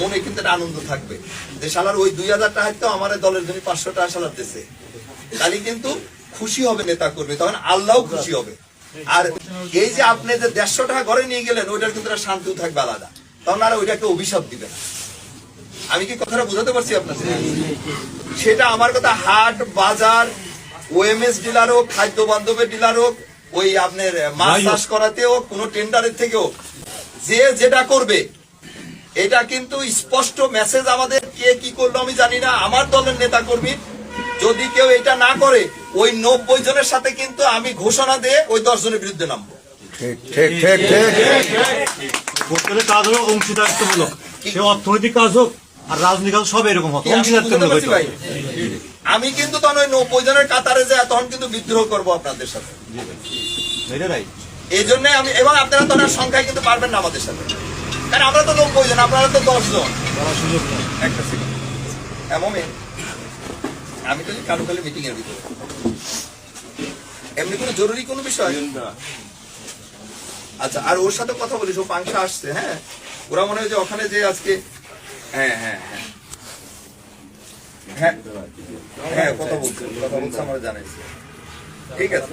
মনে কিন্তু একটা আনন্দ থাকবে। যে শালার ওই দুই হাজার টাকা তো আমার দলের জন্য পাঁচশো টাকা শালার দিছে। তাহলে কিন্তু খুশি হবে নেতা করবে তখন আল্লাহ খুশি হবে। আর এই যে আপনি যে দেড়শো টাকা ঘরে নিয়ে গেলেন ওইটার কিন্তু শান্তিও থাকবে আলাদা। তখন আর ওইটাকে অভিশাপ দিবে না। আমি কি কথাটা বোঝাতে পারছি আপনাদের সেটা আমার কথা হাট বাজার ওএমএস ডিলার হোক খাদ্য বান্ধবের ডিলার হোক ওই আপনার মাছ চাষ করাতে হোক কোনো টেন্ডারের থেকেও যে যেটা করবে এটা কিন্তু স্পষ্ট মেসেজ আমাদের কে কি করল আমি জানি না। আমার দলের নেতা কর্মী যদি কেউ এটা না করে ওই নব্বই জনের সাথে কিন্তু আমি ঘোষণা দিয়ে ওই দশ জনের বিরুদ্ধে নামবো। ঠিক ঠিক ঠিক ঠিক প্রত্যেকের কাজ হলো অংশীদারিত্বমূলক। সে অর্থনৈতিক কাজ হোক আর রাজনৈতিক কাজ সব এরকম হোক আমি অংশীদারিত্বমূলক বুঝতে হইতে পারছি হবে। ভাই? আমি কিন্তু তখন ওই নব্বই জনের কাতারে যায় তখন কিন্তু বিদ্রোহ করব আপনাদের সাথে। এই জন্য আমি এবং আপনারা তো সংখ্যায় কিন্তু পারবেন না আমাদের সাথে। কারণ আমরা তো নব্বই জন আপনারা তো দশ জন। সুযোগ নেই। একটা সেকেন্ড এমন আমি তো কালুকালে মিটিং এর ভিতরে। এমনি কোনো জরুরি কোনো বিষয়? আচ্ছা আর ওর সাথে কথা বলিস ও পাংশা আসছে হ্যাঁ? ওরা মনে হয় যে ওখানে যে আজকে হ্যাঁ হ্যাঁ হ্যাঁ। হ্যাঁ হ্যাঁ কথা বলছে কথা বলছে আমরা জানাইছি। ঠিক আছে।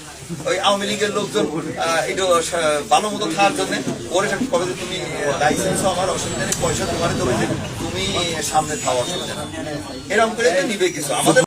ওই আওয়ামী লীগের লোকজন একটু ভালো মতো খাওয়ার জন্য পরে কবে যে তুমি লাইসেন্স আমার অসুবিধা নেই, পয়সা তোমার তুমি সামনে খাওয়া অসুবিধা না এরকম করে নিবে কিছু। আমাদের